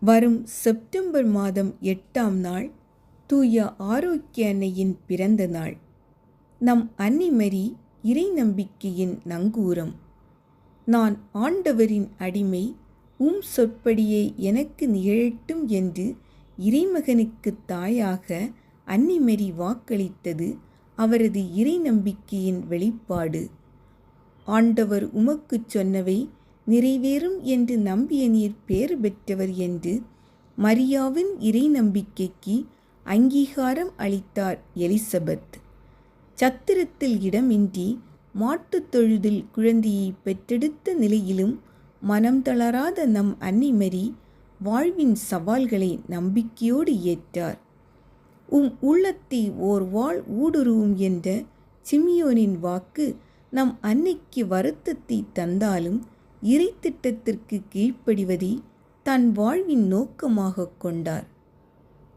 வரும் செப்டம்பர் மாதம் எட்டாம் நாள் தூய ஆரோக்கிய அன்னையின் பிறந்த நாள். நம் அன்னிமரி இறை நம்பிக்கையின் நங்கூரம். நான் ஆண்டவரின் அடிமை உம் சொற்படியே எனக்கு நிகழட்டும் என்று இறைமகனுக்கு தாயாக அன்னிமரி வாக்களித்தது அவரது இறை நம்பிக்கையின் வெளிப்பாடு. ஆண்டவர் உமக்குச் சொன்னவை நிறைவேறும் என்று நம்பிய நீர் பேறு பெற்றவர் என்று மரியாவின் இறை நம்பிக்கைக்கு அங்கீகாரம் அளித்தார் எலிசபெத். சத்திரத்தில் இடமின்றி மாட்டுத் தொழுதில் குழந்தையை பெற்றெடுத்த நிலையிலும் மனம் தளராத நம் அன்னிமரி வாழ்வின் சவால்களை நம்பிக்கையோடு ஏற்றார். உம் உள்ளத்தை ஓர் வாழ் ஊடுருவும் என்ற சிமியோனின் வாக்கு நம் அன்னைக்கு வருத்தத்தை தந்தாலும் இறை திட்டத்திற்கு கீழ்ப்படிவதை தன் வாழ்வின் நோக்கமாக கொண்டார்.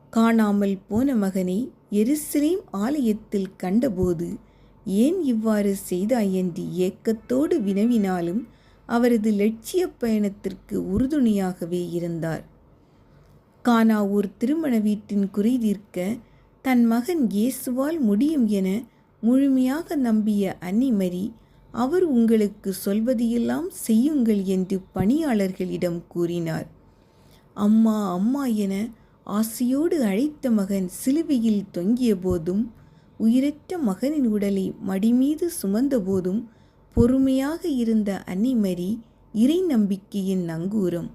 காணாமல் போன மகனை எருசலேம் ஆலயத்தில் கண்டபோது ஏன் இவ்வாறு செய்தாய் என்று ஏக்கத்தோடு வினவினாலும் அவரது லட்சிய பயணத்திற்கு உறுதுணையாகவே இருந்தார். கானாவூர் திருமண வீட்டின் குறை தீர்க்க தன் மகன் இயேசுவால் முடியும் என முழுமையாக நம்பிய அன்னிமரி அவர் உங்களுக்கு சொல்வதையெல்லாம் செய்யுங்கள் என்று பணியாளர்களிடம் கூறினார். அம்மா அம்மா என ஆசையோடு அழைத்த மகன் சிலுவையில் தொங்கிய போதும் உயிரற்ற மகனின் உடலை மடிமீது சுமந்தபோதும் பொறுமையாக இருந்த அன்னிமரி இறை நம்பிக்கையின் நங்கூரம்.